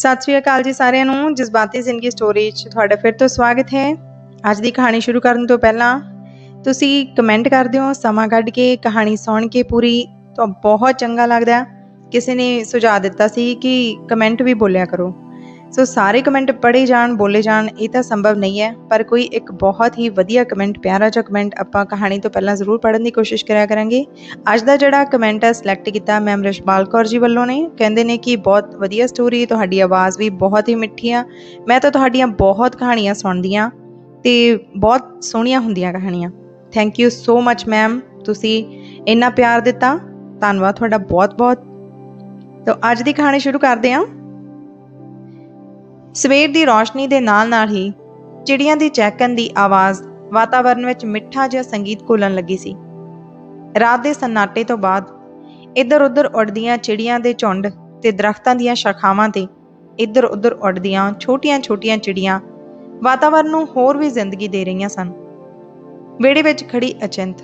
ਸਤਿ ਸ਼੍ਰੀ ਅਕਾਲ ਜੀ ਸਾਰਿਆਂ ਨੂੰ। ਜਜ਼ਬਾਤੀ ਜ਼ਿੰਦਗੀ ਸਟੋਰੀ 'ਚ ਤੁਹਾਡਾ ਫਿਰ ਤੋਂ ਸਵਾਗਤ ਹੈ। ਅੱਜ ਦੀ ਕਹਾਣੀ ਸ਼ੁਰੂ ਕਰਨ ਤੋਂ ਪਹਿਲਾਂ ਤੁਸੀਂ ਕਮੈਂਟ ਕਰ ਦਿਓ, ਸਮਾਂ ਕੱਢ ਕੇ, ਕਹਾਣੀ ਸੁਣ ਕੇ ਪੂਰੀ। ਤਾਂ ਬਹੁਤ ਚੰਗਾ ਲੱਗਦਾ ਕਿਸੇ ਨੇ ਸੁਝਾਅ ਦਿੱਤਾ ਸੀ ਕਿ ਕਮੈਂਟ ਵੀ ਬੋਲਿਆ ਕਰੋ। ਸੋ ਸਾਰੇ ਕਮੈਂਟ ਪੜ੍ਹੇ ਜਾਣ, ਬੋਲੇ ਜਾਣ, ਇਹ ਤਾਂ ਸੰਭਵ ਨਹੀਂ ਹੈ। ਪਰ ਕੋਈ ਇੱਕ ਬਹੁਤ ਹੀ ਵਧੀਆ ਕਮੈਂਟ ਪਿਆਰਾ ਜਿਹਾ ਕਮੈਂਟ ਆਪਾਂ ਕਹਾਣੀ ਤੋਂ ਪਹਿਲਾਂ ਜ਼ਰੂਰ ਪੜ੍ਹਨ ਦੀ ਕੋਸ਼ਿਸ਼ ਕਰਿਆ ਕਰਾਂਗੇ। ਅੱਜ ਦਾ ਜਿਹੜਾ ਕਮੈਂਟ ਹੈ ਸਿਲੈਕਟ ਕੀਤਾ ਮੈਮ ਰਿਸ਼ਪਾਲ ਕੌਰ ਜੀ ਵੱਲੋਂ ਨੇ। ਕਹਿੰਦੇ ਨੇ ਕਿ ਬਹੁਤ ਵਧੀਆ ਸਟੋਰੀ ਤੁਹਾਡੀ ਆਵਾਜ਼ ਵੀ ਬਹੁਤ ਹੀ ਮਿੱਠੀ ਆ। ਮੈਂ ਤਾਂ ਤੁਹਾਡੀਆਂ ਬਹੁਤ ਕਹਾਣੀਆਂ ਸੁਣਦੀ ਆ ਤੇ ਬਹੁਤ ਸੋਹਣੀਆਂ ਹੁੰਦੀਆਂ ਕਹਾਣੀਆਂ। Thank you so much ma'am ਤੁਸੀਂ ਇੰਨਾ ਪਿਆਰ ਦਿੱਤਾ। ਧੰਨਵਾਦ ਤੁਹਾਡਾ ਬਹੁਤ ਬਹੁਤ ਤਾਂ ਅੱਜ ਦੀ ਕਹਾਣੀ ਸ਼ੁਰੂ ਕਰਦੇ ਹਾਂ। ਸਵੇਰ ਦੀ ਰੌਸ਼ਨੀ ਦੇ ਨਾਲ-ਨਾਲ ਹੀ ਚਿੜੀਆਂ ਦੀ ਚਹਿਕਣ ਦੀ ਆਵਾਜ਼ ਵਾਤਾਵਰਣ ਵਿੱਚ ਮਿੱਠਾ ਜਿਹਾ ਸੰਗੀਤ ਘੁਲਣ ਲੱਗੀ ਸੀ। ਰਾਤ ਦੇ ਸਨਾਟੇ ਤੋਂ ਬਾਅਦ ਇੱਧਰ-ਉੱਧਰ ਉੱਡਦੀਆਂ ਚਿੜੀਆਂ ਦੇ ਝੁੰਡ ਤੇ ਦਰਖਤਾਂ ਦੀਆਂ ਸ਼ਾਖਾਵਾਂ ਤੇ ਇੱਧਰ-ਉੱਧਰ ਉੱਡਦੀਆਂ ਛੋਟੀਆਂ-ਛੋਟੀਆਂ ਚਿੜੀਆਂ ਵਾਤਾਵਰਣ ਨੂੰ ਹੋਰ ਵੀ ਜ਼ਿੰਦਗੀ ਦੇ ਰਹੀਆਂ ਸਨ। ਵਿਹੜੇ ਵਿੱਚ ਖੜੀ ਅਚਿੰਤ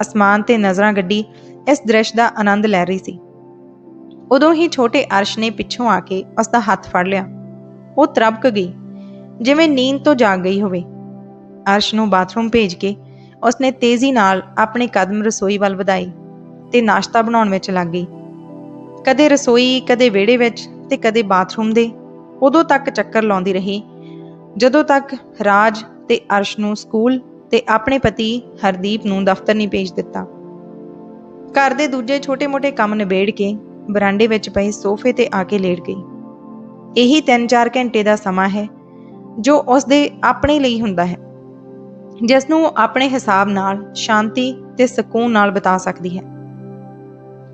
ਅਸਮਾਨ ਤੇ ਨਜ਼ਰਾਂ ਗੱਡੀ ਇਸ ਦ੍ਰਿਸ਼ ਦਾ ਆਨੰਦ ਲੈ ਰਹੀ ਸੀ। ਉਦੋਂ ਹੀ ਛੋਟੇ ਅਰਸ਼ ਨੇ ਪਿੱਛੋਂ ਆ ਕੇ ਉਸ ਦਾ ਹੱਥ ਫੜ ਲਿਆ। ਉਹ ਤਰਬਕ ਗਈ, ਜਿਵੇਂ ਨੀਂਦ ਤੋਂ ਜਾਗ ਗਈ ਹੋਵੇ। ਅਰਸ਼ ਨੂੰ ਬਾਥਰੂਮ ਭੇਜ ਕੇ ਉਸਨੇ ਤੇਜ਼ੀ ਨਾਲ ਆਪਣੇ ਕਦਮ ਰਸੋਈ ਵੱਲ ਵਧਾਏ ਤੇ ਨਾਸ਼ਤਾ ਬਣਾਉਣ ਵਿੱਚ ਲੱਗ ਗਈ। ਕਦੇ ਰਸੋਈ, ਕਦੇ ਵਿਹੜੇ ਵਿੱਚ ਤੇ ਕਦੇ ਬਾਥਰੂਮ ਦੇ, ਉਦੋਂ ਤੱਕ ਚੱਕਰ ਲਾਉਂਦੀ ਰਹੀ, ਜਦੋਂ ਤੱਕ ਰਾਜ ਤੇ ਅਰਸ਼ ਨੂੰ ਸਕੂਲ ਤੇ ਆਪਣੇ ਪਤੀ ਹਰਦੀਪ ਨੂੰ ਦਫ਼ਤਰ ਨਹੀਂ ਭੇਜ ਦਿੱਤਾ। ਘਰ ਦੇ ਦੂਜੇ ਛੋਟੇ-ਮੋਟੇ ਕੰਮ ਨਿਬੇੜ ਕੇ ਬਰਾਂਡੇ ਵਿੱਚ ਪਏ ਸੋਫੇ ਤੇ ਆ ਕੇ ਲੇਟ ਗਈ। ਇਹੀ 3-4 ਘੰਟੇ ਦਾ ਸਮਾਂ ਹੈ, ਜੋ ਉਸ ਦੇ ਆਪਣੇ ਲਈ ਹੁੰਦਾ ਹੈ ਜਿਸ ਨੂੰ ਉਹ ਆਪਣੇ ਹਿਸਾਬ ਨਾਲ ਸ਼ਾਂਤੀ ਤੇ ਸਕੂਨ ਨਾਲ ਬਿਤਾ ਸਕਦੀ ਹੈ।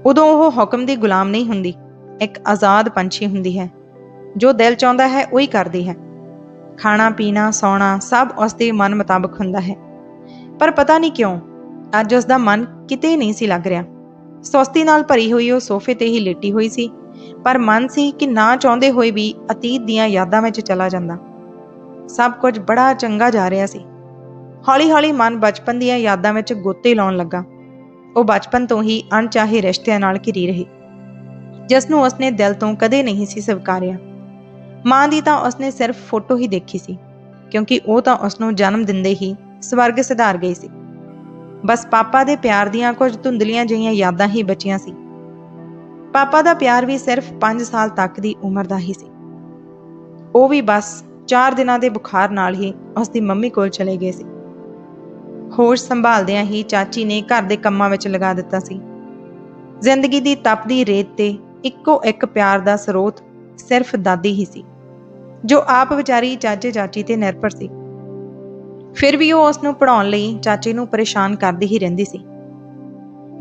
ਉਦੋਂ ਉਹ ਹੁਕਮ ਦੀ ਗੁਲਾਮ ਨਹੀਂ ਹੁੰਦੀ, ਇੱਕ ਆਜ਼ਾਦ ਪੰਛੀ ਹੁੰਦੀ ਹੈ, ਜੋ ਦਿਲ ਚਾਹੁੰਦਾ ਹੈ ਉਹੀ ਕਰਦੀ ਹੈ। ਖਾਣਾ, ਪੀਣਾ, ਸੌਣਾ ਸਭ ਉਸ ਦੇ ਮਨ ਮੁਤਾਬਕ ਹੁੰਦਾ ਹੈ। ਪਰ ਪਤਾ ਨਹੀਂ ਕਿਉਂ, ਅੱਜ ਉਸ ਦਾ ਮਨ ਕਿਤੇ ਨਹੀਂ ਸੀ ਲੱਗ ਰਿਹਾ। ਸੁਸਤੀ ਨਾਲ ਭਰੀ ਹੋਈ ਉਹ ਸੋਫੇ ਤੇ ਹੀ ਲੇਟੀ ਹੋਈ ਸੀ। ਪਰ ਮਨ ਸੀ ਕਿ ਨਾ ਚਾਹੁੰਦੇ ਹੋਏ ਵੀ ਅਤੀਤ ਦੀਆਂ ਯਾਦਾਂ ਵਿੱਚ ਚਲਾ ਜਾਂਦਾ। ਸਭ ਕੁਝ ਬੜਾ ਚੰਗਾ ਜਾ ਰਿਹਾ ਸੀ। ਹੌਲੀ-ਹੌਲੀ ਮਨ ਬਚਪਨ ਦੀਆਂ ਯਾਦਾਂ ਵਿੱਚ ਗੋਤੇ ਲਾਉਣ ਲੱਗਾ। ਉਹ ਬਚਪਨ ਤੋਂ ਹੀ ਅਣਚਾਹੇ ਰਿਸ਼ਤਿਆਂ ਨਾਲ ਘਿਰੀ ਰਹੀ। ਜਿਸ ਨੂੰ ਉਸਨੇ ਦਿਲ ਤੋਂ ਕਦੇ ਨਹੀਂ ਸੀ ਸਵੀਕਾਰਿਆ। ਮਾਂ ਦੀ ਤਾਂ ਉਸਨੇ ਸਿਰਫ ਫੋਟੋ ਹੀ ਦੇਖੀ ਸੀ, ਕਿਉਂਕਿ ਉਹ ਤਾਂ ਉਸ ਨੂੰ ਜਨਮ ਦਿੰਦੇ ਹੀ ਸਵਰਗ ਸਿਧਾਰ ਗਈ ਸੀ। ਬਸ ਪਾਪਾ ਦੇ ਪਿਆਰ ਦੀਆਂ ਕੁਝ ਧੁੰਦਲੀਆਂ ਜਿਹੀਆਂ ਯਾਦਾਂ ਹੀ ਬਚੀਆਂ ਸੀ। ਪਾਪਾ ਦਾ ਪਿਆਰ ਵੀ ਸਿਰਫ 5 ਸਾਲ ਤੱਕ ਦੀ ਉਮਰ ਦਾ ਹੀ ਸੀ। ਉਹ ਵੀ ਬਸ 4 ਦਿਨਾਂ ਦੇ ਬੁਖਾਰ ਨਾਲ ਹੀ ਉਸ ਦੀ ਮੰਮੀ ਕੋਲ ਚਲੇ ਗਏ ਸੀ। ਹੋਸ਼ ਸੰਭਾਲਦਿਆਂ ਹੀ ਚਾਚੀ ਨੇ ਘਰ ਦੇ ਕੰਮਾਂ ਵਿੱਚ ਲਗਾ ਦਿੱਤਾ ਸੀ। ਜ਼ਿੰਦਗੀ ਦੀ ਤਪਦੀ ਰੇਤ ਤੇ ਇੱਕੋ ਇੱਕ ਪਿਆਰ ਦਾ ਸਰੋਤ ਸਿਰਫ ਦਾਦੀ ਹੀ ਸੀ, ਜੋ ਆਪ ਵਿਚਾਰੀ ਚਾਚੇ ਚਾਚੀ ਤੇ ਨਿਰਭਰ ਸੀ। ਫਿਰ ਵੀ ਉਹ ਉਸ ਨੂੰ ਪੜਾਉਣ ਲਈ ਚਾਚੇ ਨੂੰ ਪਰੇਸ਼ਾਨ ਕਰਦੀ ਹੀ ਰਹਿੰਦੀ ਸੀ।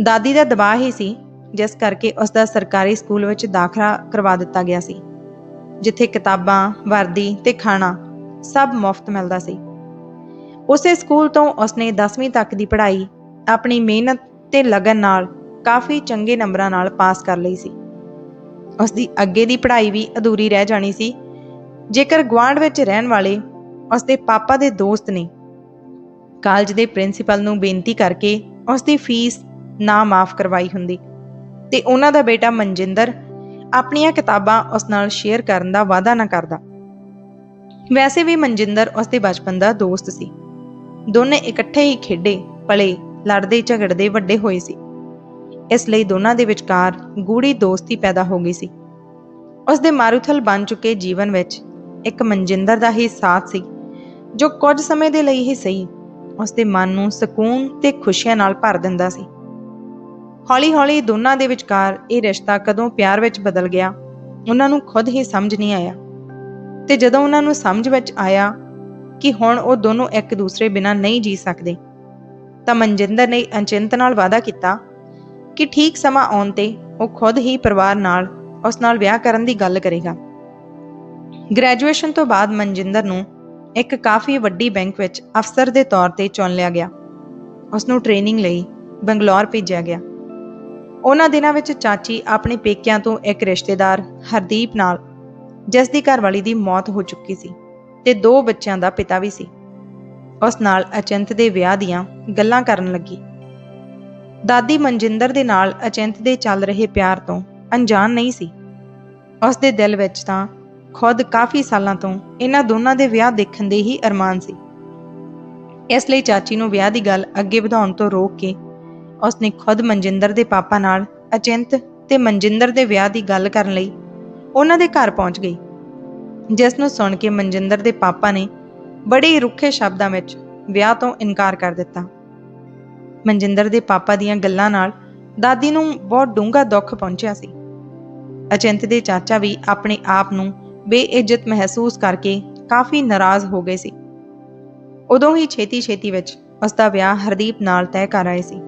ਦਾਦੀ ਦਾ ਦਬਾਅ ਹੀ ਸੀ ਜਿਸ ਕਰਕੇ ਉਸ ਦਾ ਸਰਕਾਰੀ ਸਕੂਲ ਵਿੱਚ ਦਾਖਲਾ ਕਰਵਾ ਦਿੱਤਾ ਗਿਆ ਸੀ, ਜਿੱਥੇ ਕਿਤਾਬਾਂ, ਵਰਦੀ ਤੇ ਖਾਣਾ ਸਭ ਮੁਫਤ ਮਿਲਦਾ ਸੀ। ਉਸੇ ਸਕੂਲ ਤੋਂ ਉਸਨੇ 10ਵੀਂ ਤੱਕ ਦੀ ਪੜ੍ਹਾਈ ਆਪਣੀ ਮਿਹਨਤ ਤੇ ਲਗਨ ਨਾਲ ਕਾਫੀ ਚੰਗੇ ਨੰਬਰਾਂ ਨਾਲ ਪਾਸ ਕਰ ਲਈ ਸੀ। ਉਸ ਦੀ ਅੱਗੇ ਦੀ ਪੜ੍ਹਾਈ ਵੀ ਅਧੂਰੀ ਰਹਿ ਜਾਣੀ ਸੀ। ਜੇਕਰ ਗੁਆਂਢ ਵਿੱਚ ਰਹਿਣ ਵਾਲੇ ਉਸ ਦੇ ਪਾਪਾ ਦੇ ਦੋਸਤ ਨੇ ਕਾਲਜ ਦੇ ਪ੍ਰਿੰਸੀਪਲ ਨੂੰ ਬੇਨਤੀ ਕਰਕੇ ਉਸ ਦੀ ਫੀਸ ਨਾ ਮਾਫ ਕਰਵਾਈ ਹੁੰਦੀ। ਤੇ ਉਹਨਾਂ ਦਾ ਬੇਟਾ ਮਨਜਿੰਦਰ ਆਪਣੀਆਂ ਕਿਤਾਬਾਂ ਉਸ ਨਾਲ ਸ਼ੇਅਰ ਕਰਨ ਦਾ ਵਾਅਦਾ ਨਾ ਕਰਦਾ। ਵੈਸੇ ਵੀ ਮਨਜਿੰਦਰ ਉਸ ਦੇ ਬਚਪਨ ਦਾ ਦੋਸਤ ਸੀ। ਦੋਨੇ ਇਕੱਠੇ ਹੀ ਖੇਡੇ, ਪਲੇ, ਲੜਦੇ, ਝਗੜਦੇ, ਵੱਡੇ ਹੋਏ ਸੀ। ਇਸ ਲਈ ਦੋਨਾਂ ਦੇ ਵਿਚਕਾਰ ਗੂੜੀ ਦੋਸਤੀ ਪੈਦਾ ਹੋ ਗਈ ਸੀ। ਉਸ ਦੇ ਮਾਰੂਥਲ ਬਣ ਚੁੱਕੇ ਜੀਵਨ ਵਿੱਚ ਇੱਕ ਮਨਜਿੰਦਰ ਦਾ ਹੀ ਸਾਥ ਸੀ, ਜੋ ਕੁਝ ਸਮੇਂ ਦੇ ਲਈ ਹੀ ਸਹੀ ਉਸ ਦੇ ਮਨ ਨੂੰ ਸਕੂਨ ਤੇ ਖੁਸ਼ੀਆਂ ਨਾਲ ਭਰ ਦਿੰਦਾ ਸੀ। ਹੌਲੀ-ਹੌਲੀ ਦੋਨਾਂ ਦੇ ਵਿਚਕਾਰ ਇਹ ਰਿਸ਼ਤਾ ਕਦੋਂ ਪਿਆਰ ਵਿੱਚ ਬਦਲ ਗਿਆ, ਉਹਨਾਂ ਨੂੰ ਖੁਦ ਹੀ ਸਮਝ ਨਹੀਂ ਆਇਆ। ਤੇ ਜਦੋਂ ਉਹਨਾਂ ਨੂੰ ਸਮਝ ਵਿੱਚ ਆਇਆ ਕਿ ਹੁਣ ਉਹ ਦੋਨੋਂ ਇੱਕ ਦੂਸਰੇ ਬਿਨਾਂ ਨਹੀਂ ਜੀ ਸਕਦੇ, ਤਾਂ ਮਨਜਿੰਦਰ ਨੇ ਅਚਿੰਤ ਨਾਲ ਵਾਅਦਾ ਕੀਤਾ ਕਿ ਠੀਕ ਸਮਾਂ ਆਉਣ ਤੇ ਉਹ ਖੁਦ ਹੀ ਪਰਿਵਾਰ ਨਾਲ, ਉਸ ਨਾਲ ਵਿਆਹ ਕਰਨ ਦੀ ਗੱਲ ਕਰੇਗਾ। ਗ੍ਰੈਜੂਏਸ਼ਨ ਤੋਂ ਬਾਅਦ ਮਨਜਿੰਦਰ ਨੂੰ ਇੱਕ ਕਾਫੀ ਵੱਡੀ ਬੈਂਕ ਵਿੱਚ ਅਫਸਰ ਦੇ ਤੌਰ ਤੇ ਚੁਣ ਲਿਆ ਗਿਆ। ਉਸ ਨੂੰ ਟ੍ਰੇਨਿੰਗ ਲਈ ਬੰਗਲੌਰ ਭੇਜਿਆ ਗਿਆ। ਉਹਨਾਂ ਦਿਨਾਂ ਵਿੱਚ ਚਾਚੀ ਆਪਣੇ ਪੇਕਿਆਂ ਤੋਂ ਇੱਕ ਰਿਸ਼ਤੇਦਾਰ, ਹਰਦੀਪ ਨਾਲ, ਜਿਸ ਦੀ ਘਰਵਾਲੀ ਦੀ ਮੌਤ ਹੋ ਚੁੱਕੀ ਸੀ ਤੇ ਦੋ ਬੱਚਿਆਂ ਦਾ ਪਿਤਾ ਵੀ ਸੀ। ਉਸ ਨਾਲ ਅਚੰਤ ਦੇ ਵਿਆਹ ਦੀਆਂ ਗੱਲਾਂ ਕਰਨ ਲੱਗੀ। ਦਾਦੀ ਮਨਜਿੰਦਰ ਦੇ ਨਾਲ ਅਚੰਤ ਦੇ ਚੱਲ ਰਹੇ ਪਿਆਰ ਤੋਂ ਅਣਜਾਣ ਨਹੀਂ ਸੀ। ਉਸ ਦੇ ਦਿਲ ਵਿੱਚ ਤਾਂ ਖੁਦ ਕਾਫੀ ਸਾਲਾਂ ਤੋਂ ਇਹਨਾਂ ਦੋਨਾਂ ਦੇ ਵਿਆਹ ਦੇਖਣ ਦੇ ਹੀ ਅਰਮਾਨ ਸੀ। ਇਸ ਲਈ ਚਾਚੀ ਨੂੰ ਵਿਆਹ ਦੀ ਗੱਲ ਅੱਗੇ ਵਧਾਉਣ ਤੋਂ ਰੋਕ ਕੇ ਉਸ ਨੇ ਖੁਦ ਮਨਜਿੰਦਰ ਦੇ ਪਾਪਾ ਨਾਲ ਅਚਿੰਤ ਤੇ ਮਨਜਿੰਦਰ ਦੇ ਵਿਆਹ ਦੀ ਗੱਲ ਕਰਨ ਲਈ ਉਹਨਾਂ ਦੇ ਘਰ ਪਹੁੰਚ ਗਈ, ਜਿਸ ਨੂੰ ਸੁਣ ਕੇ ਮਨਜਿੰਦਰ ਦੇ ਪਾਪਾ ਨੇ ਬੜੇ ਰੁੱਖੇ ਸ਼ਬਦਾਂ ਵਿੱਚ ਵਿਆਹ ਤੋਂ ਇਨਕਾਰ ਕਰ ਦਿੱਤਾ। ਮਨਜਿੰਦਰ ਦੇ ਪਾਪਾ ਦੀਆਂ ਗੱਲਾਂ ਨਾਲ ਦਾਦੀ ਨੂੰ ਬਹੁਤ ਡੂੰਘਾ ਦੁੱਖ ਪਹੁੰਚਿਆ ਸੀ। ਅਚਿੰਤ ਦੇ ਚਾਚਾ ਵੀ ਆਪਣੇ ਆਪ ਨੂੰ ਬੇਇੱਜ਼ਤ ਮਹਿਸੂਸ ਕਰਕੇ ਕਾਫੀ ਨਾਰਾਜ਼ ਹੋ ਗਏ ਸੀ। ਉਦੋਂ ਹੀ ਛੇਤੀ-ਛੇਤੀ ਵਿੱਚ ਉਸ ਦਾ ਵਿਆਹ ਹਰਦੀਪ ਨਾਲ ਤੈਅ ਕਰ ਆਏ ਸੀ।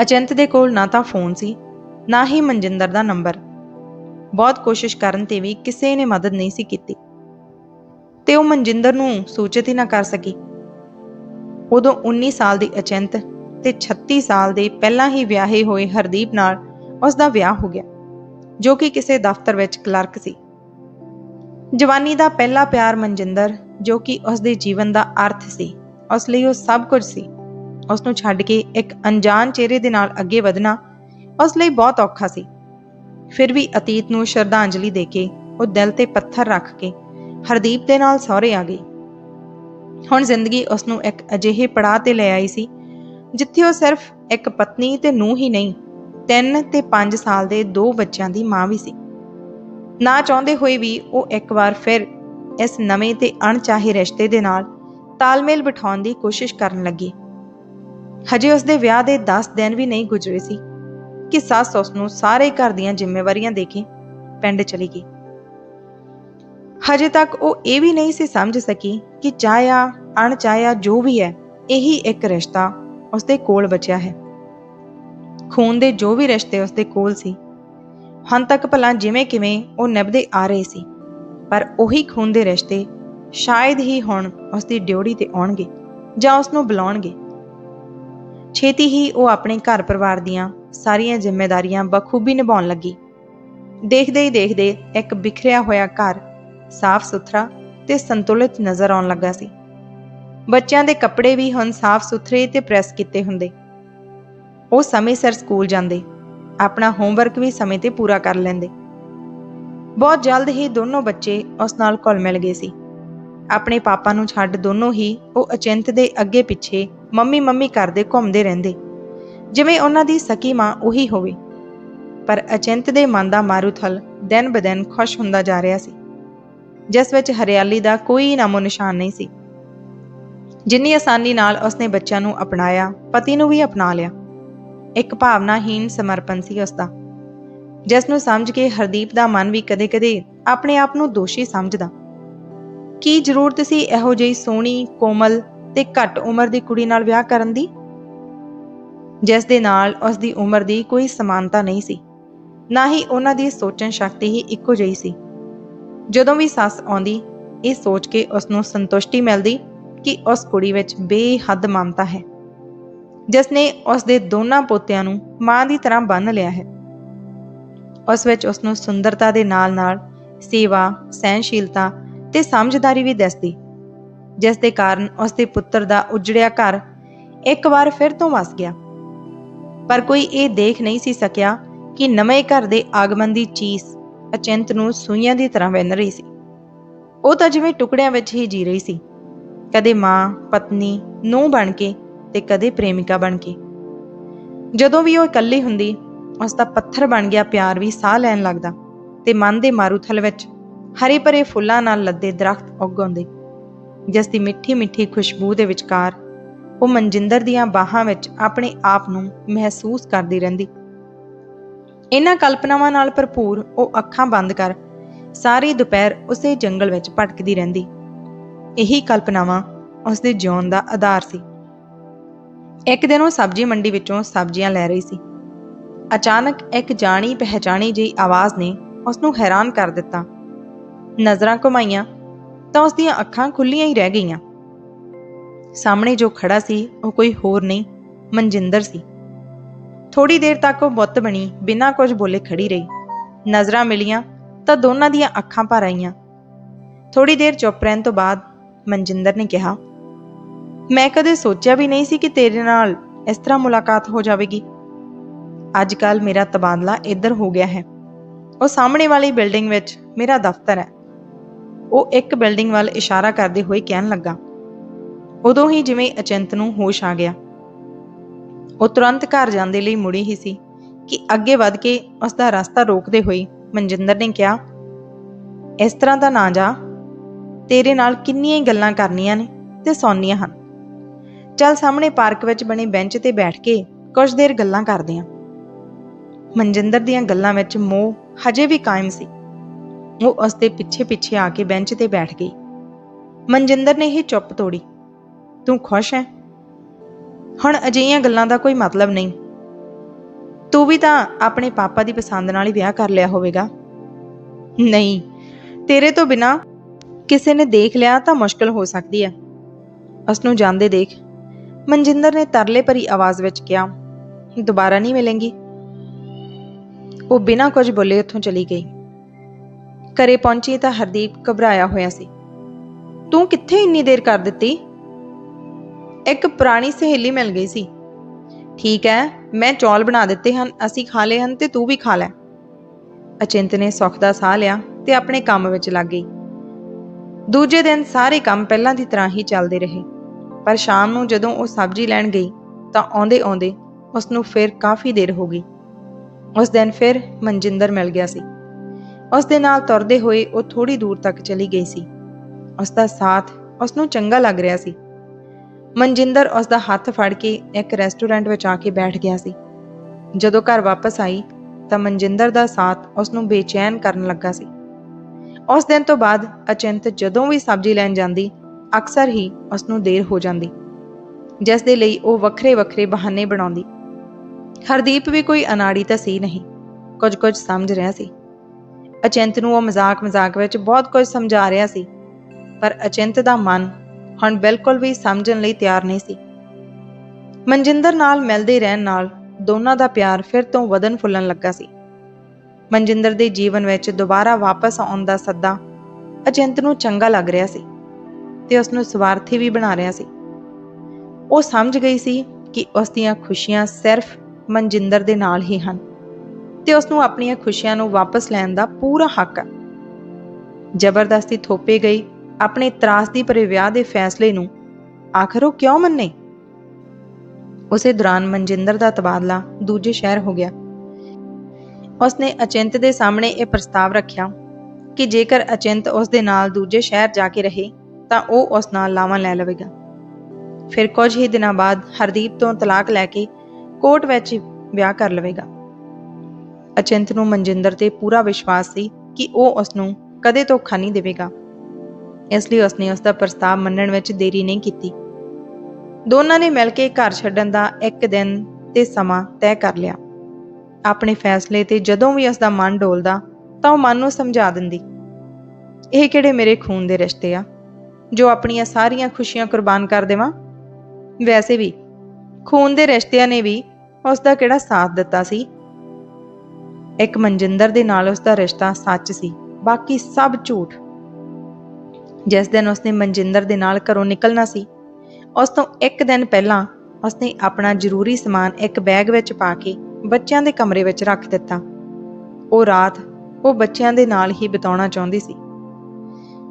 ਅਚਿੰਤ ਦੇ ਕੋਲ ਨਾ ਤਾਂ ਫੋਨ ਸੀ, ਨਾ ਹੀ ਮਨਜਿੰਦਰ ਦਾ ਨੰਬਰ। ਬਹੁਤ ਕੋਸ਼ਿਸ਼ ਕਰਨ ਤੇ ਵੀ ਕਿਸੇ ਨੇ ਮਦਦ ਨਹੀਂ ਸੀ ਕੀਤੀ। ਤੇ ਉਹ ਮਨਜਿੰਦਰ ਨੂੰ ਸੂਚਿਤ ਹੀ ਨਾ ਕਰ ਸਕੀ। ਉਦੋਂ 19 ਸਾਲ ਦੀ ਅਚਿੰਤ ਤੇ 36 ਸਾਲ ਦੇ ਪਹਿਲਾਂ ਹੀ ਵਿਆਹੇ ਹੋਏ ਹਰਦੀਪ ਨਾਲ ਉਸ ਦਾ ਵਿਆਹ ਹੋ ਗਿਆ, ਜੋ ਕਿ ਕਿਸੇ ਦਫ਼ਤਰ ਵਿੱਚ ਕਲਰਕ ਸੀ। ਜਵਾਨੀ ਦਾ ਪਹਿਲਾ ਪਿਆਰ ਮਨਜਿੰਦਰ, ਜੋ ਕਿ ਉਸ ਦੇ ਜੀਵਨ ਦਾ ਅਰਥ ਸੀ, ਉਸ ਲਈ ਉਹ ਸਭ ਕੁਝ ਸੀ। ਉਸ ਨੂੰ ਛੱਡ ਕੇ ਇੱਕ ਅਣਜਾਣ ਚਿਹਰੇ ਦੇ ਨਾਲ ਅੱਗੇ ਵਧਣਾ ਉਸ ਲਈ ਬਹੁਤ ਔਖਾ ਸੀ। ਫਿਰ ਵੀ ਅਤੀਤ ਨੂੰ ਸ਼ਰਧਾਂਜਲੀ ਦੇ ਕੇ ਉਹ ਦਿਲ ਤੇ ਪੱਥਰ ਰੱਖ ਕੇ ਹਰਦੀਪ ਦੇ ਨਾਲ ਸਹੁਰੇ ਆ ਗਈ। ਹੁਣ ਜ਼ਿੰਦਗੀ ਉਸ ਨੂੰ ਇੱਕ ਅਜਿਹੇ ਪੜਾਅ ਤੇ ਲੈ ਆਈ ਸੀ, ਜਿੱਥੇ ਉਹ ਸਿਰਫ ਇੱਕ ਪਤਨੀ ਤੇ ਨੂੰਹ ਹੀ ਨਹੀਂ 3 ਤੇ 5 ਸਾਲ ਦੇ ਦੋ ਬੱਚਿਆਂ ਦੀ ਮਾਂ ਵੀ ਸੀ। ਨਾ ਚਾਹੁੰਦੇ ਹੋਏ ਵੀ ਉਹ ਇੱਕ ਵਾਰ ਫਿਰ ਇਸ ਨਵੇਂ ਤੇ ਅਣਚਾਹੇ ਰਿਸ਼ਤੇ ਦੇ ਨਾਲ ਤਾਲਮੇਲ ਬਿਠਾਉਣ ਦੀ ਕੋਸ਼ਿਸ਼ ਕਰਨ ਲੱਗੀ। ਹਜੇ ਉਸ ਦੇ ਵਿਆਹ ਦੇ 10 ਦਿਨ ਵੀ ਨਹੀਂ ਗੁਜ਼ਰੇ ਸੀ ਕਿ ਸੱਸ ਉਸ ਨੂੰ ਸਾਰੇ ਘਰ ਦੀਆਂ ਜ਼ਿੰਮੇਵਾਰੀਆਂ ਦੇ ਕੇ ਪਿੰਡ ਚਲੀ ਗਈ। ਹਜੇ ਤੱਕ ਉਹ ਇਹ ਵੀ ਨਹੀਂ ਸੀ ਸਮਝ ਸਕੀ ਕਿ ਚਾਹਿਆ, ਅਣਚਾਹਿਆ ਜੋ ਵੀ ਹੈ, ਇਹੀ ਇੱਕ ਰਿਸ਼ਤਾ ਉਸ ਦੇ ਕੋਲ ਬਚਿਆ ਹੈ। ਖੂਨ ਦੇ ਜੋ ਵੀ ਰਿਸ਼ਤੇ ਉਸ ਦੇ ਕੋਲ ਸੀ, ਹੁਣ ਤੱਕ ਭਲਾ ਜਿਵੇਂ ਕਿਵੇਂ ਉਹ ਨਿਭਦੇ ਆ ਰਹੇ ਸੀ, ਪਰ ਉਹੀ ਖੂਨ ਦੇ ਰਿਸ਼ਤੇ ਸ਼ਾਇਦ ਹੀ ਹੁਣ ਉਸ ਦੀ ਡਿਊਟੀ ਤੇ ਆਉਣਗੇ ਜਾਂ ਉਸ ਨੂੰ ਬੁਲਾਉਣਗੇ। ਛੇਤੀ ਹੀ ਉਹ ਆਪਣੇ ਘਰ ਪਰਿਵਾਰ ਦੀਆਂ ਸਾਰੀਆਂ ਜ਼ਿੰਮੇਵਾਰੀਆਂ ਬਖੂਬੀ ਨਿਭਾਉਣ ਲੱਗੀ। ਦੇਖਦੇ ਹੀ ਦੇਖਦੇ ਇੱਕ ਬਿਖਰਿਆ ਹੋਇਆ ਘਰ ਸਾਫ਼ ਸੁਥਰਾ ਤੇ ਸੰਤੁਲਿਤ ਨਜ਼ਰ ਆਉਣ ਲੱਗਾ ਸੀ। ਬੱਚਿਆਂ ਦੇ ਕੱਪੜੇ ਵੀ ਹੁਣ ਸਾਫ਼ ਸੁਥਰੇ ਤੇ ਪ੍ਰੈਸ ਕੀਤੇ ਹੁੰਦੇ। ਉਹ ਸਮੇਂ ਸਿਰ ਸਕੂਲ ਜਾਂਦੇ, ਆਪਣਾ ਹੋਮਵਰਕ ਵੀ ਸਮੇਂ ਤੇ ਪੂਰਾ ਕਰ ਲੈਂਦੇ। ਬਹੁਤ ਜਲਦ ਹੀ ਦੋਨੋਂ ਬੱਚੇ ਉਸ ਨਾਲ ਘੁਲ ਮਿਲ ਗਏ ਸੀ। ਆਪਣੇ ਪਾਪਾ ਨੂੰ ਛੱਡ ਦੋਨੋਂ ਹੀ ਉਹ ਅਚਿੰਤ ਦੇ ਅੱਗੇ ਪਿੱਛੇ ਮੰਮੀ ਮੰਮੀ ਕਰਦੇ ਘੁੰਮਦੇ ਰਹਿੰਦੇ। ਜਿਵੇਂ ਉਹਨਾਂ ਦੀ ਸਕੀ ਮਾਂ ਉਹੀ ਹੋਵੇ। ਪਰ ਅਚਿੰਤ ਦੇ ਮਨ ਦਾ ਮਾਰੂਥਲ ਦਿਨ ਬਦਨ ਖੁਸ਼ ਹੁੰਦਾ ਜਾ ਰਿਹਾ ਸੀ। ਜਿਸ ਵਿੱਚ ਹਰਿਆਲੀ ਦਾ ਕੋਈ ਨਾਮੋ ਨਿਸ਼ਾਨ ਨਹੀਂ ਸੀ। ਜਿੰਨੀ ਆਸਾਨੀ ਨਾਲ ਉਸਨੇ ਬੱਚਿਆਂ ਨੂੰ ਅਪਣਾਇਆ, ਪਤੀ ਨੂੰ ਵੀ ਅਪਣਾ ਲਿਆ। ਇੱਕ ਭਾਵਨਾਹੀਨ ਸਮਰਪਣ ਸੀ ਉਸਦਾ। ਜਿਸ ਨੂੰ ਸਮਝ ਕੇ ਹਰਦੀਪ ਦਾ ਮਨ ਵੀ ਕਦੇ-ਕਦੇ ਆਪਣੇ ਆਪ ਨੂੰ ਦੋਸ਼ੀ ਸਮਝਦਾ। ਕੀ ਜ਼ਰੂਰਤ ਸੀ ਇਹੋ ਜਿਹੀ ਸੋਹਣੀ, ਕੋਮਲ ਤੇ ਘੱਟ ਉਮਰ ਦੀ ਕੁੜੀ ਨਾਲ ਵਿਆਹ ਕਰਨ ਦੀ? ਜਿਸ ਦੇ ਨਾਲ ਉਸ ਦੀ ਉਮਰ ਦੀ ਕੋਈ ਸਮਾਨਤਾ ਨਹੀਂ ਸੀ। ਨਾ ਹੀ ਉਹਨਾਂ ਦੀ ਸੋਚਣ ਸ਼ਕਤੀ ਹੀ ਇੱਕੋ ਜਿਹੀ ਸੀ। ਜਦੋਂ ਵੀ ਸੱਸ ਆਉਂਦੀ, ਇਹ ਸੋਚ ਕੇ ਉਸ ਨੂੰ ਸੰਤੁਸ਼ਟੀ ਮਿਲਦੀ ਕਿ ਉਸ ਕੁੜੀ ਵਿੱਚ ਬੇਹੱਦ ਮਮਤਾ ਹੈ। ਜਿਸ ਨੇ ਉਸ ਦੇ ਦੋਨਾਂ ਪੋਤਿਆਂ ਨੂੰ ਮਾਂ ਦੀ ਤਰ੍ਹਾਂ ਬੰਨ ਲਿਆ ਹੈ। ਉਸ ਵਿੱਚ ਉਸ ਨੂੰ ਸੁੰਦਰਤਾ ਦੇ ਨਾਲ-ਨਾਲ ਸੇਵਾ ਸਹਿਨਸ਼ੀਲਤਾ ਤੇ ਸਮਝਦਾਰੀ ਵੀ ਦੱਸਦੀ, ਜਿਸ ਦੇ ਕਾਰਨ ਉਸ ਦੇ ਪੁੱਤਰ ਦਾ ਉਜੜਿਆ ਘਰ ਇੱਕ ਵਾਰ ਫਿਰ ਤੋਂ ਵਸ ਗਿਆ। ਪਰ ਕੋਈ ਇਹ ਦੇਖ ਨਹੀਂ ਸੀ ਸਕਿਆ ਕਿ ਨਵੇਂ ਘਰ ਦੇ ਆਗਮਨ ਦੀ ਚੀਸ ਅਚਿੰਤ ਨੂੰ ਸੂਈਆਂ ਦੀ ਤਰ੍ਹਾਂ ਵਿੰਨ ਰਹੀ ਸੀ। ਉਹ ਤਾਂ ਜਿਵੇਂ ਟੁਕੜਿਆਂ ਵਿੱਚ ਹੀ ਜੀ ਰਹੀ ਸੀ। ਕਦੇ ਮਾਂ, ਪਤਨੀ, ਨੂੰਹ ਬਣ ਕੇ ਤੇ ਕਦੇ ਪ੍ਰੇਮਿਕਾ ਬਣ ਕੇ। ਜਦੋਂ ਵੀ ਉਹ ਇਕੱਲੀ ਹੁੰਦੀ ਉਸ ਦਾ ਪੱਥਰ ਬਣ ਗਿਆ ਪਿਆਰ ਵੀ ਸਾਹ ਲੈਣ ਲੱਗਦਾ ਤੇ ਮਨ ਦੇ ਮਾਰੂਥਲ ਵਿੱਚ ਹਰੇ ਭਰੇ ਫੁੱਲਾਂ ਨਾਲ ਲੱਦੇ ਦਰਖਤ ਉੱਗ ਜਿਸ ਦੀ ਮਿੱਠੀ ਮਿੱਠੀ ਖੁਸ਼ਬੂ ਦੇ ਵਿਚਕਾਰ ਉਹ ਮਨਜਿੰਦਰ ਦੀਆਂ ਬਾਹਾਂ ਵਿੱਚ ਆਪਣੇ ਆਪ ਨੂੰ ਮਹਿਸੂਸ ਕਰਦੀ ਰਹਿੰਦੀ। ਇਹਨਾਂ ਕਲਪਨਾਵਾਂ ਨਾਲ ਭਰਪੂਰ ਉਹ ਅੱਖਾਂ ਬੰਦ ਕਰ ਸਾਰੀ ਦੁਪਹਿਰ ਉਸੇ ਜੰਗਲ ਵਿੱਚ ਭਟਕਦੀ ਰਹਿੰਦੀ। ਇਹੀ ਕਲਪਨਾਵਾਂ ਉਸ ਦੇ ਜਿਉਣ ਦਾ ਆਧਾਰ ਸੀ। ਇੱਕ ਦਿਨ ਉਹ ਸਬਜ਼ੀ ਮੰਡੀ ਵਿੱਚੋਂ ਸਬਜ਼ੀਆਂ ਲੈ ਰਹੀ ਸੀ। ਅਚਾਨਕ ਇੱਕ ਜਾਣੀ ਪਹਿਚਾਣੀ ਜਿਹੀ ਆਵਾਜ਼ ਨੇ ਉਸ ਨੂੰ ਹੈਰਾਨ ਕਰ ਦਿੱਤਾ। ਨਜ਼ਰਾਂ ਘੁਮਾਈਆਂ ਤਾਂ ਉਸ ਦੀਆਂ ਅੱਖਾਂ ਖੁੱਲੀਆਂ ਹੀ ਰਹਿ ਗਈਆਂ। ਸਾਹਮਣੇ ਜੋ ਖੜਾ ਸੀ, ਉਹ ਕੋਈ ਹੋਰ ਨਹੀਂ, ਮਨਜਿੰਦਰ ਸੀ। ਥੋੜੀ ਦੇਰ ਤੱਕ ਉਹ ਬੁੱਤ ਬਣੀ, ਬਿਨਾਂ ਕੁਝ ਬੋਲੇ ਖੜੀ ਰਹੀ। ਨਜ਼ਰਾਂ ਮਿਲੀਆਂ ਤਾਂ ਦੋਨਾਂ ਦੀਆਂ ਅੱਖਾਂ ਭਰ ਆਈਆਂ। ਥੋੜੀ ਦੇਰ ਚੁੱਪ ਰਹਿਣ ਤੋਂ ਬਾਅਦ ਮਨਜਿੰਦਰ ਨੇ ਕਿਹਾ, ਮੈਂ ਕਦੇ ਸੋਚਿਆ ਵੀ ਨਹੀਂ ਸੀ ਕਿ ਤੇਰੇ ਨਾਲ ਇਸ ਤਰ੍ਹਾਂ ਮੁਲਾਕਾਤ ਹੋ ਜਾਵੇਗੀ। ਅੱਜ ਕੱਲ ਮੇਰਾ ਤਬਾਦਲਾ ਇੱਧਰ ਹੋ ਗਿਆ ਹੈ। ਉਹ ਸਾਹਮਣੇ ਵਾਲੀ ਬਿਲਡਿੰਗ ਵਿੱਚ ਮੇਰਾ ਦਫ਼ਤਰ ਹੈ। ਉਹ ਇੱਕ ਬਿਲਡਿੰਗ ਵੱਲ ਇਸ਼ਾਰਾ ਕਰਦੇ ਹੋਏ ਕਹਿਣ ਲੱਗਾ, ਉਦੋਂ ਹੀ ਜਿਵੇਂ ਅਚੰਤ ਨੂੰ ਹੋਸ਼ ਆ ਗਿਆ। ਉਹ ਤੁਰੰਤ ਘਰ ਜਾਂਦੇ ਲਈ ਮੁੜੀ ਹੀ ਸੀ ਕਿ ਅੱਗੇ ਵੱਧ ਕੇ ਉਸ ਦਾ ਰਸਤਾ ਰੋਕਦੇ ਹੋਏ ਮਨਜਿੰਦਰ ਨੇ ਕਿਹਾ, ਇਸ ਤਰ੍ਹਾਂ ਦਾ ਨਾ ਜਾ। ਤੇਰੇ ਨਾਲ ਕਿੰਨੀਆਂ ਹੀ ਗੱਲਾਂ ਕਰਨੀਆਂ ਨੇ ਤੇ ਸੌਣੀਆਂ ਹਨ। ਚੱਲ ਸਾਹਮਣੇ ਪਾਰਕ ਵਿੱਚ ਬਣੇ ਬੈਂਚ ਤੇ ਬੈਠ ਕੇ ਕੁਝ ਦੇਰ ਗੱਲਾਂ ਕਰਦੇ ਹਾਂ ਮਨਜਿੰਦਰ ਦੀਆਂ ਗੱਲਾਂ ਵਿੱਚ ਮੋਹ ਹਜੇ ਵੀ ਕਾਇਮ ਸੀ। ਉਹ ਉਸ ਦੇ ਪਿੱਛੇ ਪਿੱਛੇ ਆ ਕੇ ਬੈਂਚ ਤੇ ਬੈਠ ਗਈ। ਮਨਜਿੰਦਰ ਨੇ ਇਹ ਚੁੱਪ ਤੋੜੀ। ਤੂੰ ਖੁਸ਼ ਹੈ? ਹੁਣ ਅਜਿਹੀਆਂ ਗੱਲਾਂ ਦਾ ਕੋਈ ਮਤਲਬ ਨਹੀਂ। ਤੂੰ ਵੀ ਤਾਂ ਆਪਣੇ ਪਾਪਾ ਦੀ ਪਸੰਦ ਨਾਲ ਹੀ ਵਿਆਹ ਕਰ ਲਿਆ ਹੋਵੇਗਾ। ਨਹੀਂ, ਤੇਰੇ ਤੋਂ ਬਿਨਾ ਕਿਸੇ ਨੇ ਦੇਖ ਲਿਆ ਤਾਂ ਮੁਸ਼ਕਲ ਹੋ ਸਕਦੀ ਹੈ। ਉਸ ਨੂੰ ਜਾਂਦੇ ਦੇਖ ਮਨਜਿੰਦਰ ਨੇ ਤਰਲੇ ਭਰੀ ਆਵਾਜ਼ ਵਿੱਚ ਕਿਹਾ, ਦੁਬਾਰਾ ਨਹੀਂ ਮਿਲेंगी ਉਹ ਬਿਨਾਂ ਕੁਝ ਬੋਲੇ ਉੱਥੋਂ ਚਲੀ ਗਈ। ਘਰੇ ਪਹੁੰਚੀ ਤਾਂ ਹਰਦੀਪ ਘਬਰਾਇਆ ਹੋਇਆ ਸੀ। ਤੂੰ ਕਿੱਥੇ ਇੰਨੀ ਦੇਰ ਕਰ ਦਿੱਤੀ? ਇੱਕ ਪੁਰਾਣੀ ਸਹੇਲੀ ਮਿਲ ਗਈ ਸੀ। ਠੀਕ ਹੈ ਮੈਂ ਚੌਲ ਬਣਾ ਦਿੱਤੇ ਹਨ, ਅਸੀਂ ਖਾ ਲਏ ਹਨ ਤੇ ਤੂੰ ਵੀ ਖਾ ਲੈ। ਅਚਿੰਤ ਨੇ ਸੁੱਖ ਦਾ ਸਾਹ ਲਿਆ ਤੇ ਆਪਣੇ ਕੰਮ ਵਿੱਚ ਲੱਗ ਗਈ। ਦੂਜੇ ਦਿਨ ਸਾਰੇ ਕੰਮ ਪਹਿਲਾਂ ਦੀ ਤਰ੍ਹਾਂ ਹੀ ਚੱਲਦੇ ਰਹੇ, ਪਰ ਸ਼ਾਮ ਨੂੰ ਜਦੋਂ ਉਹ ਸਬਜ਼ੀ ਲੈਣ ਗਈ ਤਾਂ ਆਉਂਦੇ-ਆਉਂਦੇ ਉਸ ਨੂੰ ਫਿਰ ਕਾਫੀ ਦੇਰ ਹੋ ਗਈ। ਉਸ ਦਿਨ ਫਿਰ ਮਨਜਿੰਦਰ ਮਿਲ ਗਿਆ ਸੀ। ਉਸ ਦੇ ਨਾਲ ਤੁਰਦੇ ਹੋਏ ਉਹ ਥੋੜੀ ਦੂਰ ਤੱਕ ਚਲੀ ਗਈ ਸੀ। ਉਸ ਦਾ ਸਾਥ ਉਸ ਨੂੰ ਚੰਗਾ ਲੱਗ ਰਿਹਾ ਸੀ। ਮਨਜਿੰਦਰ ਉਸ ਦਾ ਹੱਥ ਫੜ ਕੇ ਇੱਕ ਰੈਸਟੋਰੈਂਟ ਵਿੱਚ ਆ ਕੇ ਬੈਠ ਗਿਆ ਸੀ। ਜਦੋਂ ਘਰ ਵਾਪਸ ਆਈ ਤਾਂ ਮਨਜਿੰਦਰ ਦਾ ਸਾਥ ਉਸ ਨੂੰ ਬੇਚੈਨ ਕਰਨ ਲੱਗਾ ਸੀ। ਉਸ ਦਿਨ ਤੋਂ ਬਾਅਦ ਅਚਿੰਤ ਜਦੋਂ ਵੀ ਸਬਜ਼ੀ ਲੈਣ ਜਾਂਦੀ, ਅਕਸਰ ਹੀ ਉਸ ਨੂੰ ਦੇਰ ਹੋ ਜਾਂਦੀ, ਜਿਸ ਦੇ ਲਈ ਉਹ ਵੱਖਰੇ ਵੱਖਰੇ ਬਹਾਨੇ ਬਣਾਉਂਦੀ। ਹਰਦੀਪ ਵੀ ਕੋਈ ਅਨਾੜੀ ਤਾਂ ਸੀ ਨਹੀਂ ਕੁਝ ਕੁਝ ਸਮਝ ਰਿਹਾ ਸੀ। ਅਚਿੰਤ ਨੂੰ ਉਹ ਮਜ਼ਾਕ ਮਜ਼ਾਕ ਵਿੱਚ ਬਹੁਤ ਕੁਝ ਸਮਝਾ ਰਿਹਾ ਸੀ। ਪਰ ਅਚਿੰਤ ਦਾ ਮਨ ਹੁਣ ਬਿਲਕੁਲ ਵੀ ਸਮਝਣ ਲਈ ਤਿਆਰ ਨਹੀਂ ਸੀ। ਮਨਜਿੰਦਰ ਨਾਲ ਮਿਲਦੇ ਰਹਿਣ ਨਾਲ ਦੋਨਾਂ ਦਾ ਪਿਆਰ ਫਿਰ ਤੋਂ ਵਧਨ ਫੁੱਲਣ ਲੱਗਾ ਸੀ। ਮਨਜਿੰਦਰ ਦੇ ਜੀਵਨ ਵਿੱਚ ਦੁਬਾਰਾ ਵਾਪਸ ਆਉਣ ਦਾ ਸੱਦਾ ਅਚਿੰਤ ਨੂੰ ਚੰਗਾ ਲੱਗ ਰਿਹਾ ਸੀ ਤੇ ਉਸ ਨੂੰ ਸਵਾਰਥੀ ਵੀ ਬਣਾ ਰਿਹਾ ਸੀ। ਉਹ ਸਮਝ ਗਈ ਸੀ ਕਿ ਉਸ ਦੀਆਂ ਖੁਸ਼ੀਆਂ ਸਿਰਫ ਮਨਜਿੰਦਰ ਦੇ ਨਾਲ ਹੀ ਹਨ। ਤੇ ਉਸ ਨੂੰ ਆਪਣੀਆਂ ਖੁਸ਼ੀਆਂ ਨੂੰ ਵਾਪਸ ਲੈਣ ਦਾ ਪੂਰਾ ਹੱਕ ਹੈ ਜ਼ਬਰਦਸਤੀ ਥੋਪੇ ਗਈ, ਆਪਣੇ ਤਰਾਸਦੀ ਭਰੇ ਵਿਆਹ ਦੇ ਫੈਸਲੇ ਨੂੰ। ਆਖਰ ਉਹ ਕਿਉਂ ਮੰਨੇ? ਉਸੇ ਦੌਰਾਨ ਮਨਜਿੰਦਰ ਦਾ ਤਬਾਦਲਾ ਦੂਜੇ ਸ਼ਹਿਰ ਹੋ ਗਿਆ। ਉਸਨੇ ਅਚਿੰਤ ਦੇ ਸਾਹਮਣੇ ਇਹ ਪ੍ਰਸਤਾਵ ਰੱਖਿਆ ਕਿ ਜੇਕਰ ਅਚਿੰਤ ਉਸ ਦੇ ਨਾਲ ਦੂਜੇ ਸ਼ਹਿਰ ਜਾ ਕੇ ਰਹੇ, ਤਾਂ ਉਹ ਉਸ ਨਾਲ ਲਾਵਾਂ ਲੈ ਲਵੇਗਾ। ਫਿਰ ਕੁਝ ਹੀ ਦਿਨਾਂ ਬਾਅਦ ਹਰਦੀਪ ਤੋਂ ਤਲਾਕ ਲੈ ਕੇ ਕੋਰਟ ਵਿੱਚ ਵਿਆਹ ਕਰ ਲਵੇਗਾ। ਅਚਿੰਤ ਨੂੰ ਮਨਜਿੰਦਰ ਤੇ ਪੂਰਾ ਵਿਸ਼ਵਾਸ ਸੀ ਕਿ ਉਹ ਉਸ ਨੂੰ ਕਦੇ ਧੋਖਾ ਨਹੀਂ ਦੇਵੇਗਾ। ਇਸ ਲਈ ਉਸਨੇ ਉਸ ਦਾ ਪ੍ਰਸਤਾਵ ਮੰਨਣ ਵਿੱਚ ਦੇਰੀ ਨਹੀਂ ਕੀਤੀ। ਦੋਨਾਂ ਨੇ ਮਿਲ ਕੇ ਘਰ ਛੱਡਣ ਦਾ ਇੱਕ ਦਿਨ ਤੇ ਸਮਾਂ ਤੈਅ ਕਰ ਲਿਆ। ਆਪਣੇ ਫੈਸਲੇ ਤੇ ਜਦੋਂ ਵੀ ਉਸ ਦਾ ਮਨ ਡੋਲਦਾ ਤਾਂ ਉਹ ਮਨ ਨੂੰ ਸਮਝਾ ਦਿੰਦੀ, ਇਹ ਕਿਹੜੇ ਮੇਰੇ ਖੂਨ ਦੇ ਰਿਸ਼ਤੇ ਆ? ਜੋ ਆਪਣੀਆਂ ਸਾਰੀਆਂ ਖੁਸ਼ੀਆਂ ਕੁਰਬਾਨ ਕਰ ਦੇਵਾਂ? ਵੈਸੇ ਵੀ ਖੂਨ ਦੇ ਰਿਸ਼ਤਿਆਂ ਨੇ ਵੀ ਉਸ ਦਾ ਕਿਹੜਾ ਸਾਥ ਦਿੱਤਾ ਸੀ? ਇੱਕ ਮਨਜਿੰਦਰ ਦੇ ਨਾਲ ਉਸ ਦਾ ਰਿਸ਼ਤਾ ਸੱਚ ਸੀ, ਬਾਕੀ ਸਭ ਝੂਠ। ਜਿਸ ਦਿਨ ਉਸਨੇ ਮਨਜਿੰਦਰ ਦੇ ਨਾਲ ਘਰੋਂ ਨਿਕਲਣਾ ਸੀ, ਉਸ ਤੋਂ ਇੱਕ ਦਿਨ ਪਹਿਲਾਂ ਉਸਨੇ ਆਪਣਾ ਜ਼ਰੂਰੀ ਸਮਾਨ ਇੱਕ ਬੈਗ ਵਿੱਚ ਪਾ ਕੇ ਬੱਚਿਆਂ ਦੇ ਕਮਰੇ ਵਿੱਚ ਰੱਖ ਦਿੱਤਾ। ਉਹ ਰਾਤ ਉਹ ਬੱਚਿਆਂ ਦੇ ਨਾਲ ਹੀ ਬਿਤਾਉਣਾ ਚਾਹੁੰਦੀ ਸੀ।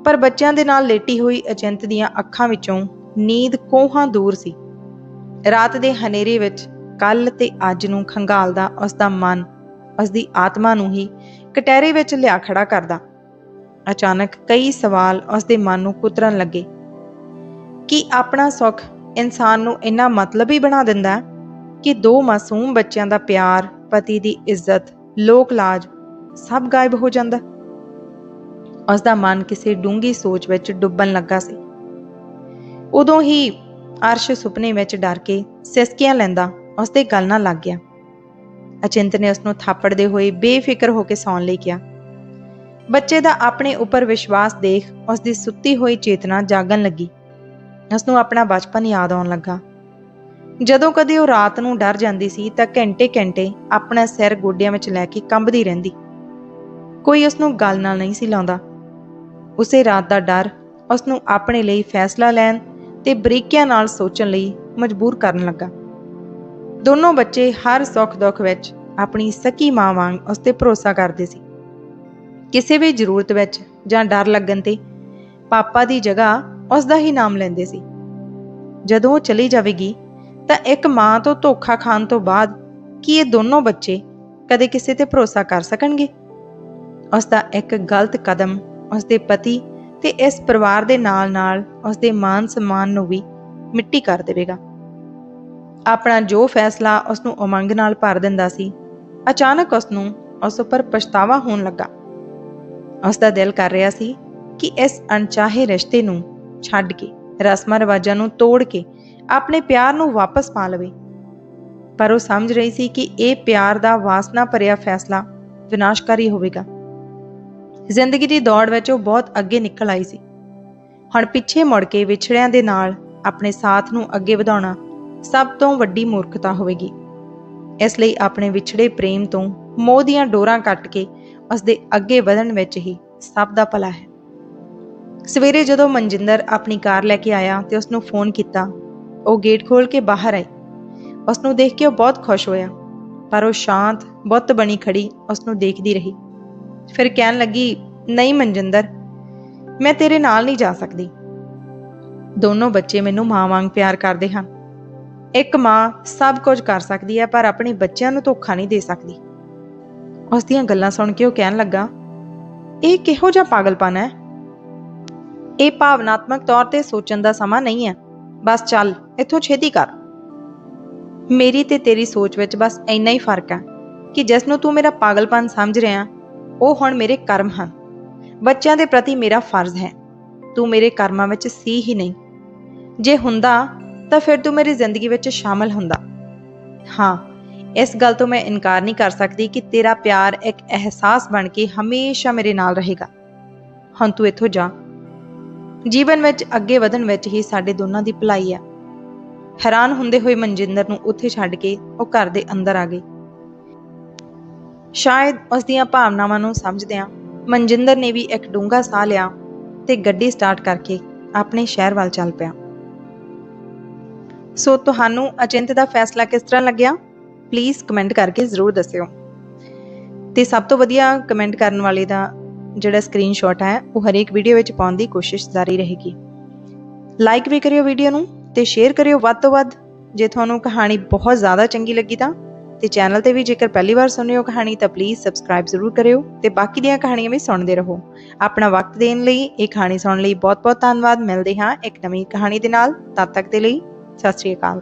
ਪਰ ਬੱਚਿਆਂ ਦੇ ਨਾਲ ਲੇਟੀ ਹੋਈ ਅਚਿੰਤ ਦੀਆਂ ਅੱਖਾਂ ਵਿੱਚੋਂ ਨੀਂਦ ਕੋਹਾਂ ਦੂਰ ਸੀ। ਰਾਤ ਦੇ ਹਨੇਰੇ ਵਿੱਚ ਕੱਲ ਤੇ ਅੱਜ ਨੂੰ ਖੰਗਾਲਦਾ ਉਸ ਦਾ ਮਨ ਉਸ ਦੀ ਆਤਮਾ ਨੂੰ ਹੀ ਕਟਹਿਰੇ ਵਿੱਚ ਲਿਆ ਖੜਾ ਕਰਦਾ। ਅਚਾਨਕ ਕਈ ਸਵਾਲ ਉਸ ਦੇ ਮਨ ਨੂੰ ਕੁਤਰਨ ਲੱਗੇ। ਕਿ ਆਪਣਾ ਸੁੱਖ ਇਨਸਾਨ ਨੂੰ ਇੰਨਾ ਮਤਲਬ ਹੀ ਬਣਾ ਦਿੰਦਾ ਹੈ ਕਿ ਦੋ ਮਾਸੂਮ ਬੱਚਿਆਂ ਦਾ ਪਿਆਰ, ਪਤੀ ਦੀ ਇੱਜ਼ਤ ਲੋਕ ਲਾਜ ਸਭ ਗਾਇਬ ਹੋ ਜਾਂਦਾ? ਉਸ ਦਾ ਮਨ ਕਿਸੇ ਡੂੰਗੀ ਸੋਚ ਵਿੱਚ ਡੁੱਬਣ ਲੱਗਾ ਸੀ। ਉਦੋਂ ਹੀ ਅਰਸ਼ ਸੁਪਨੇ ਵਿੱਚ ਡਰ ਕੇ ਸਿਸਕੀਆਂ ਲੈਂਦਾ ਉਸ ਦੇ ਗਲ ਨਾਲ ਲੱਗ ਗਿਆ। ਅਚਿੰਤ ਨੇ ਉਸ ਨੂੰ ਥਾਪੜਦੇ ਹੋਏ ਬੇਫਿਕਰ ਹੋ ਕੇ ਸੌਣ ਲਈ ਕਿਹਾ। ਬੱਚੇ ਦਾ ਆਪਣੇ ਉੱਪਰ ਵਿਸ਼ਵਾਸ ਦੇਖ ਉਸ ਦੀ ਸੁੱਤੀ ਹੋਈ ਚੇਤਨਾ ਜਾਗਣ ਲੱਗੀ। ਉਸ ਨੂੰ ਆਪਣਾ ਬਚਪਨ ਯਾਦ ਆਉਣ ਲੱਗਾ। ਜਦੋਂ ਕਦੇ ਉਹ ਰਾਤ ਨੂੰ ਡਰ ਜਾਂਦੀ ਸੀ ਤਾਂ ਘੰਟੇ-ਘੰਟੇ ਆਪਣਾ ਸਿਰ ਗੋਡਿਆਂ ਵਿੱਚ ਲੈ ਕੇ ਕੰਬਦੀ ਰਹਿੰਦੀ। ਕੋਈ ਉਸ ਨੂੰ ਗੱਲ ਨਾਲ ਨਹੀਂ ਸੀ ਲਾਉਂਦਾ। ਉਸੇ ਰਾਤ ਦਾ ਡਰ ਉਸ ਨੂੰ ਆਪਣੇ ਲਈ ਫੈਸਲਾ ਲੈਣ ਤੇ ਬਰੀਕੀਆਂ ਨਾਲ ਸੋਚਣ ਲਈ ਮਜਬੂਰ ਕਰਨ ਲੱਗਾ। ਦੋਨੋਂ ਬੱਚੇ ਹਰ ਸੁੱਖ ਦੁੱਖ ਵਿੱਚ ਆਪਣੀ ਸਕੀ ਮਾਂ ਵਾਂਗ ਉਸ ਤੇ ਭਰੋਸਾ ਕਰਦੇ ਸੀ। ਕਿਸੇ ਵੀ ਜ਼ਰੂਰਤ ਵਿੱਚ ਜਾਂ ਡਰ ਲੱਗਣ ਤੇ ਪਾਪਾ ਦੀ ਜਗ੍ਹਾ ਉਸ ਦਾ ਹੀ ਨਾਮ ਲੈਂਦੇ ਸੀ। ਜਦੋਂ ਉਹ ਚਲੀ ਜਾਵੇਗੀ, ਤਾਂ ਇੱਕ ਮਾਂ ਤੋਂ ਧੋਖਾ ਖਾਣ ਤੋਂ ਬਾਅਦ ਕੀ ਇਹ ਦੋਨੋਂ ਬੱਚੇ ਕਦੇ ਕਿਸੇ ਤੇ ਭਰੋਸਾ ਕਰ ਸਕਣਗੇ? ਉਸ ਦਾ ਇੱਕ ਗਲਤ ਕਦਮ ਉਸ ਦੇ ਪਤੀ ਤੇ ਇਸ ਪਰਿਵਾਰ ਦੇ ਨਾਲ-ਨਾਲ ਉਸ ਦੇ ਮਾਨ ਸਨਮਾਨ ਨੂੰ ਵੀ ਮਿੱਟੀ ਕਰ ਦੇਵੇਗਾ। ਆਪਣਾ ਜੋ ਫੈਸਲਾ ਉਸ ਨੂੰ ਉਮੰਗ ਨਾਲ ਭਰ ਦਿੰਦਾ ਸੀ, ਅਚਾਨਕ ਉਸ ਨੂੰ ਉਸ ਉੱਪਰ ਪਛਤਾਵਾ ਹੋਣ ਲੱਗਾ। ਉਸ ਦਾ ਦਿਲ ਕਰ ਰਿਹਾ ਸੀ ਕਿ ਇਸ ਅਣਚਾਹੇ ਰਿਸ਼ਤੇ ਨੂੰ ਛੱਡ ਕੇ ਰਸਮਾਂ ਰਿਵਾਜਾਂ ਨੂੰ ਤੋੜ ਕੇ ਆਪਣੇ ਪਿਆਰ ਨੂੰ ਵਾਪਸ ਪਾ ਲਵੇ। ਪਰ ਉਹ ਸਮਝ ਰਹੀ ਸੀ ਕਿ ਇਹ ਪਿਆਰ ਦਾ ਵਾਸਨਾ ਭਰਿਆ ਫੈਸਲਾ ਵਿਨਾਸ਼ਕਾਰੀ ਹੋਵੇਗਾ। ਜ਼ਿੰਦਗੀ ਦੀ ਦੌੜ ਵਿੱਚ ਉਹ ਬਹੁਤ ਅੱਗੇ ਨਿਕਲ ਆਈ ਸੀ। ਹੁਣ ਪਿੱਛੇ ਮੁੜ ਕੇ ਵਿਛੜਿਆਂ ਦੇ ਨਾਲ ਆਪਣੇ ਸਾਥ ਨੂੰ ਅੱਗੇ ਵਧਾਉਣਾ ਸਭ ਤੋਂ ਵੱਡੀ ਮੂਰਖਤਾ ਹੋਵੇਗੀ। ਇਸ ਲਈ ਆਪਣੇ ਵਿਛੜੇ ਪ੍ਰੇਮ ਤੋਂ ਮੋਹ ਦੀਆਂ ਡੋਰਾਂ ਕੱਟ ਕੇ ਉਸ ਦੇ ਅੱਗੇ ਵਧਣ ਵਿੱਚ ਹੀ ਸਭ ਦਾ ਭਲਾ ਹੈ। ਸਵੇਰੇ ਜਦੋਂ ਮਨਜਿੰਦਰ ਆਪਣੀ ਕਾਰ ਲੈ ਕੇ ਆਇਆ ਤੇ ਉਸ ਨੂੰ ਫੋਨ ਕੀਤਾ, ਉਹ ਗੇਟ ਖੋਲ ਕੇ ਬਾਹਰ ਆਈ। ਉਸ ਨੂੰ ਦੇਖ ਕੇ ਉਹ ਬਹੁਤ ਖੁਸ਼ ਹੋਇਆ, ਪਰ ਉਹ ਸ਼ਾਂਤ, ਬੁੱਤ ਬਣੀ ਖੜੀ ਉਸ ਨੂੰ ਦੇਖਦੀ ਰਹੀ। ਫਿਰ ਕਹਿਣ ਲੱਗੀ, ਨਹੀਂ ਮਨਜਿੰਦਰ, ਮੈਂ ਤੇਰੇ ਨਾਲ ਨਹੀਂ ਜਾ ਸਕਦੀ। ਦੋਨੋਂ ਬੱਚੇ ਮੈਨੂੰ ਮਾਂ ਵਾਂਗ ਪਿਆਰ ਕਰਦੇ ਹਨ। ਇੱਕ ਮਾਂ ਸਭ ਕੁਝ ਕਰ ਸਕਦੀ ਹੈ, ਪਰ ਆਪਣੇ ਬੱਚਿਆਂ ਨੂੰ ਧੋਖਾ ਨਹੀਂ ਦੇ ਸਕਦੀ। ਉਸ ਦੀਆਂ ਗੱਲਾਂ ਸੁਣ ਕੇ ਉਹ ਕਹਿਣ ਲੱਗਾ, ਇਹ ਕਿਹੋ ਜਿਹਾ ਪਾਗਲਪਨ ਹੈ? ਇਹ ਭਾਵਨਾਤਮਕ ਤੌਰ ਤੇ ਸੋਚਣ ਦਾ ਸਮਾਂ ਨਹੀਂ ਹੈ। ਬਸ ਚੱਲ, ਇੱਥੋਂ ਛੇਤੀ ਕਰ। ਮੇਰੀ ਤੇ ਤੇਰੀ ਸੋਚ ਵਿੱਚ ਬਸ ਇੰਨਾ ਹੀ ਫ਼ਰਕ ਹੈ ਕਿ ਜਿਸ ਨੂੰ ਤੂੰ ਮੇਰਾ ਪਾਗਲਪਨ ਸਮਝ ਰਿਹਾ, ਉਹ ਹੁਣ ਮੇਰੇ ਕਰਮ ਹਨ। ਬੱਚਿਆਂ ਦੇ ਪ੍ਰਤੀ ਮੇਰਾ ਫਰਜ਼ ਹੈ। ਤੂੰ ਮੇਰੇ ਕਰਮਾਂ ਵਿੱਚ ਸੀ ਹੀ ਨਹੀਂ। ਜੇ ਹੁੰਦਾ ਤਾਂ ਫਿਰ ਤੂੰ ਮੇਰੀ ਜ਼ਿੰਦਗੀ ਵਿੱਚ ਸ਼ਾਮਲ ਹੁੰਦਾ। ਹਾਂ, ਇਸ ਗੱਲ ਤੋਂ ਮੈਂ ਇਨਕਾਰ ਨਹੀਂ ਕਰ ਸਕਦੀ ਕਿ ਤੇਰਾ ਪਿਆਰ ਇੱਕ ਅਹਿਸਾਸ ਬਣ ਕੇ ਹਮੇਸ਼ਾ ਮੇਰੇ ਨਾਲ ਰਹੇਗਾ। ਹੁਣ ਤੂੰ ਇੱਥੋਂ ਜਾ। ਜੀਵਨ ਵਿੱਚ ਅੱਗੇ ਵਧਣ ਵਿੱਚ ਹੀ ਸਾਡੇ ਦੋਨਾਂ ਦੀ ਭਲਾਈ ਹੈ ਹੈਰਾਨ ਹੁੰਦੇ ਹੋਏ ਮਨਜਿੰਦਰ ਨੂੰ ਉੱਥੇ ਛੱਡ ਕੇ ਉਹ ਘਰ ਦੇ ਅੰਦਰ ਆ ਗਈ ਸ਼ਾਇਦ ਉਸ ਦੀਆਂ ਭਾਵਨਾਵਾਂ ਨੂੰ ਸਮਝਦਿਆਂ ਮਨਜਿੰਦਰ ਨੇ ਵੀ ਇੱਕ ਡੂੰਘਾ ਸਾਹ ਲਿਆ ਤੇ ਗੱਡੀ ਸਟਾਰਟ ਕਰਕੇ ਆਪਣੇ ਸ਼ਹਿਰ ਵੱਲ ਚੱਲ ਪਿਆ। ਸੋ ਤੁਹਾਨੂੰ ਅਚਿੰਤ ਦਾ ਫੈਸਲਾ ਕਿਸ ਤਰ੍ਹਾਂ ਲੱਗਿਆ? ਪਲੀਜ਼ ਕਮੈਂਟ ਕਰਕੇ ਜ਼ਰੂਰ ਦੱਸਿਓ। ਤੇ ਸਭ ਤੋਂ ਵਧੀਆ ਕਮੈਂਟ ਕਰਨ ਵਾਲੇ ਦਾ ਜਿਹੜਾ ਸਕਰੀਨਸ਼ਾਟ ਹੈ, ਉਹ ਹਰੇਕ ਵੀਡੀਓ ਵਿੱਚ ਪਾਉਣ ਦੀ ਕੋਸ਼ਿਸ਼ ਜਾਰੀ ਰਹੇਗੀ। ਲਾਈਕ ਵੀ ਕਰਿਓ ਵੀਡੀਓ ਨੂੰ ਤੇ ਸ਼ੇਅਰ ਕਰਿਓ ਵੱਧ ਤੋਂ ਵੱਧ। ਜੇ ਤੁਹਾਨੂੰ ਕਹਾਣੀ ਬਹੁਤ ਜ਼ਿਆਦਾ ਚੰਗੀ ਲੱਗੀ ਤਾਂ, ਤੇ ਚੈਨਲ ਤੇ ਵੀ ਜੇਕਰ ਪਹਿਲੀ ਵਾਰ ਸੁਣ ਰਹੇ ਹੋ ਕਹਾਣੀ, ਤਾਂ ਪਲੀਜ਼ ਸਬਸਕ੍ਰਾਈਬ ਜ਼ਰੂਰ ਕਰਿਓ ਤੇ ਬਾਕੀ ਦੀਆਂ ਕਹਾਣੀਆਂ ਵੀ ਸੁਣਦੇ ਰਹੋ। ਆਪਣਾ ਵਕਤ ਦੇਣ ਲਈ ਇਹ ਕਹਾਣੀ ਸੁਣਨ ਲਈ ਬਹੁਤ ਬਹੁਤ ਧੰਨਵਾਦ। ਮਿਲਦੇ ਹਾਂ ਇੱਕ ਨਵੀਂ ਕਹਾਣੀ ਦੇ ਨਾਲ। ਤਦ ਤੱਕ ਦੇ ਲਈ ਸਤਿ ਸ਼੍ਰੀ ਅਕਾਲ